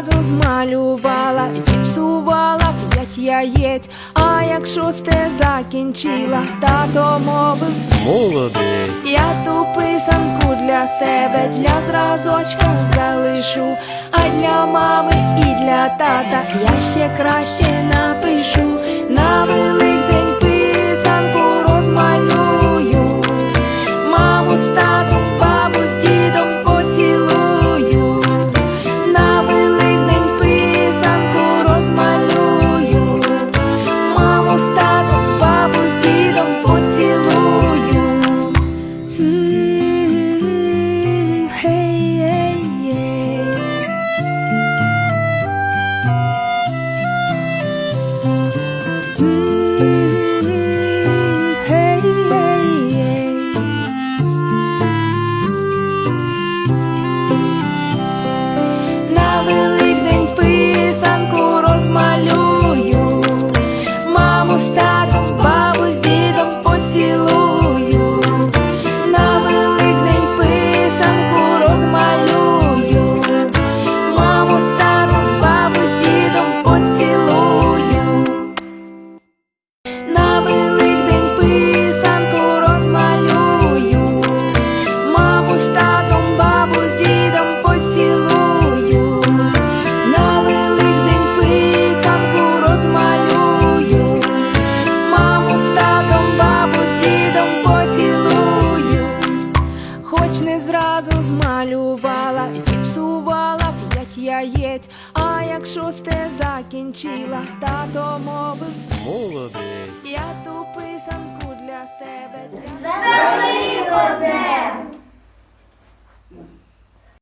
Не зразу змалювала, зіпсувала п'ять яєць. А як шосте закінчила, тато мовив Молодець. я ту писанку для себе, для зразочка залишу, а для мами і для тата я ще краще напишу. Зразу змалювала, зіпсувала п'ять яєць, а як шосте закінчила, тато мовив, Молодець. я ту писанку для себе!